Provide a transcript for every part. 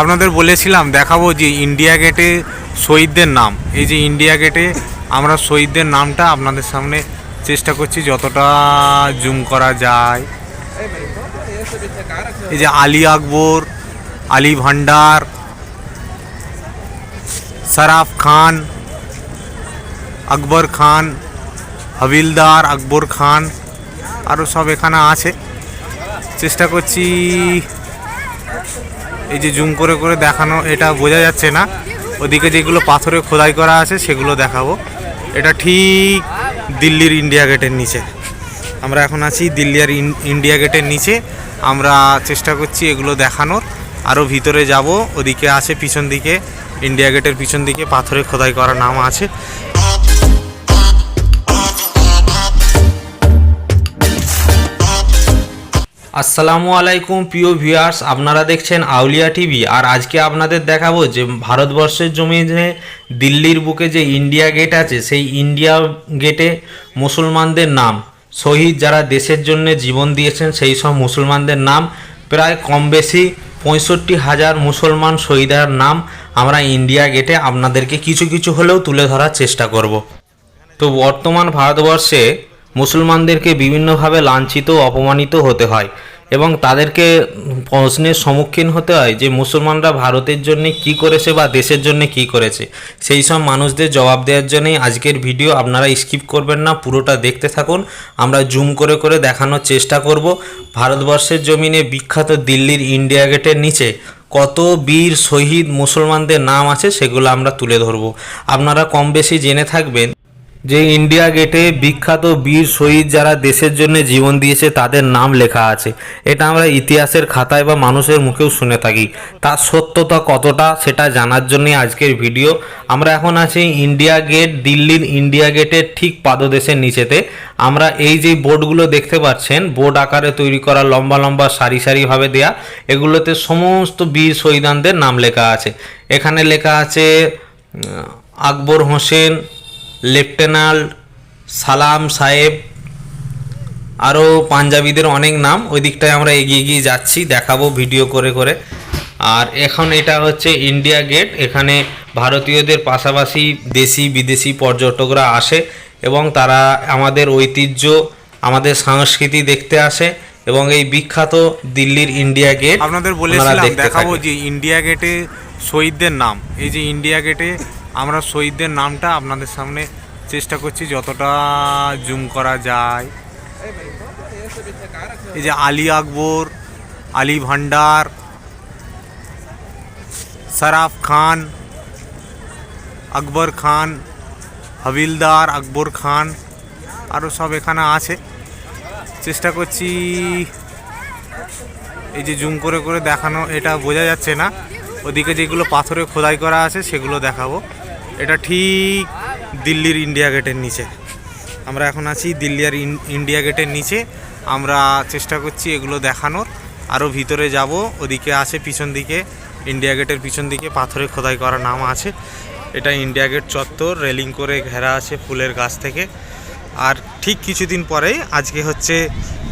আপনাদের বলেছিলাম, দেখাবো যে ইন্ডিয়া গেটে শহীদদের নাম। এই যে ইন্ডিয়া গেটে আমরা শহীদদের নামটা আপনাদের সামনে চেষ্টা করছি, যতটা জুম করা যায়। এই যে আলী আকবর, আলী ভান্ডার, সরাফ খান, আকবর খান, হবিলদার, আকবর খান আরও সব এখানে আছে। চেষ্টা করছি এই যে জুম করে করে দেখানো, এটা বোঝা যাচ্ছে না। ওদিকে যেগুলো পাথরে খোদাই করা আছে, সেগুলো দেখাবো। এটা ঠিক দিল্লির ইন্ডিয়া গেটের নিচে। আমরা এখন আছি দিল্লির ইন- ইন্ডিয়া গেটের নিচে। আমরা চেষ্টা করছি এগুলো দেখানোর। আরও ভিতরে যাব, ওদিকে আছে পিছন দিকে, ইন্ডিয়া গেটের পিছন দিকে পাথরে খোদাই করা নাম আছে। আসসালামু আলাইকুম, প্রিয় ভিউয়ার্স। আপনারা দেখছেন আউলিয়া টিভি। আর আজকে আপনাদের দেখাবো যে ভারতবর্ষের জমিনে দিল্লির বুকে যে ইন্ডিয়া গেট আছে, সেই ইন্ডিয়া গেটে মুসলমানদের নাম, শহীদ যারা দেশের জন্য জীবন দিয়েছেন, সেই সব মুসলমানদের নাম, প্রায় কম বেশি পঁয়ষট্টি হাজার মুসলমান শহীদের নাম আমরা ইন্ডিয়া গেটে আপনাদেরকে কিছু কিছু হলেও তুলে ধরার চেষ্টা করব। তো বর্তমান ভারতবর্ষে মুসলমানদেরকে বিভিন্নভাবে লাঞ্ছিত অপমানিত হতে হয়। এবং তাদেরকে প্রশ্নের সম্মুখীন হতে হয় যে মুসলমানরা ভারতের জন্য কি করেছে বা দেশের জন্য কি করেছে। সেই সব মানুষদের জবাব দেওয়ার জন্যই আজকের ভিডিও আপনারা স্কিপ করবেন না, পুরোটা দেখতে থাকুন। আমরা জুম করে করে দেখানোর চেষ্টা করব। ভারতবর্ষের জমিনে বিখ্যাত দিল্লির ইন্ডিয়া গেটের নিচে কত বীর শহীদ মুসলমানদের নাম আছে সেগুলো আমরা তুলে ধরব। আপনারা কম বেশি জেনে থাকবেন যে ইন্ডিয়া গেটে বিখ্যাত বীর শহীদ যারা দেশের জন্য জীবন দিয়েছে, তাদের নাম লেখা আছে। এটা আমরা ইতিহাসের খাতায় বা মানুষের মুখেও শুনে থাকি। তার সত্যতা কতটা, সেটা জানার জন্যই আজকের ভিডিও আমরা এখন আছি ইন্ডিয়া গেট দিল্লির ইন্ডিয়া গেটের ঠিক পাদদেশের নিচেতে। আমরা এই যে বোর্ডগুলো দেখতে পাচ্ছেন, বোর্ড আকারে তৈরি করা, লম্বা লম্বা, সারি সারিভাবে দেয়া, এগুলোতে সমস্ত বীর শহীদানদের নাম লেখা আছে। এখানে লেখা আছে আকবর হোসেন লেফটেন্যান্ট সালাম সাহেব আরও পাঞ্জাবিদের অনেক নাম। ওই দিকটায় আমরা এগিয়ে গিয়ে যাচ্ছি দেখাবো ভিডিও করে করে। আর এখন এটা হচ্ছে ইন্ডিয়া গেট। এখানে ভারতীয়দের পাশাপাশি দেশি বিদেশি পর্যটকরা আসে এবং তারা আমাদের ঐতিহ্য আমাদের সংস্কৃতি দেখতে আসে এবং এই বিখ্যাত দিল্লির ইন্ডিয়া গেট আপনাদের বলেছিলাম দেখাবো যে ইন্ডিয়া গেটে শহীদদের নাম। এই যে ইন্ডিয়া গেটে আমরা শহীদদের নামটা আপনাদের সামনে চেষ্টা করছি যতটা জুম করা যায়। এই যে আলী আকবর, আলী ভান্ডার, সরাফ খান, আকবর খান, হবিলদার, আকবর খান আরও সব এখানে আছে। চেষ্টা করছি এই যে জুম করে করে দেখানো, এটা বোঝা যাচ্ছে না। ওদিকে যেগুলো পাথরে খোদাই করা আছে, সেগুলো দেখাবো। এটা ঠিক দিল্লির ইন্ডিয়া গেটের নিচে। আমরা এখন আছি দিল্লির ইন- ইন্ডিয়া গেটের নিচে। আমরা চেষ্টা করছি এগুলো দেখানোর। আরও ভিতরে যাব, ওদিকে আছে পিছন দিকে, ইন্ডিয়া গেটের পিছন দিকে পাথরে খোদাই করা নাম আছে। এটা ইন্ডিয়া গেট চত্বর, রেলিং করে ঘেরা আছে ফুলের গাছ থেকে। আর ঠিক কিছুদিন পরেই, আজকে হচ্ছে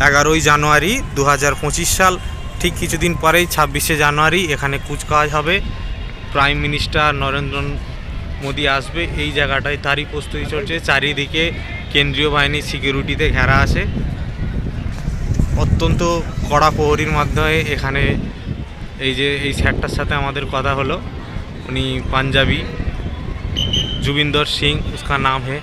এগারোই জানুয়ারি দু হাজার পঁচিশ সাল, ঠিক কিছুদিন পরেই ছাব্বিশে জানুয়ারি এখানে কুচকাওয়াজ হবে। প্রাইম মিনিস্টার নরেন্দ্র মোদী আসবে এই জায়গাটায় তারই প্রস্তুতি চলছে চারিদিকে কেন্দ্রীয় বাহিনীর সিকিউরিটিতে ঘেরা আছে অত্যন্ত কড়া প্রহরীর মাধ্যমে এখানে এই যে এই স্যারটার সাথে আমাদের কথা হলো উনি পাঞ্জাবি जुबिंदर सिंह उसका नाम है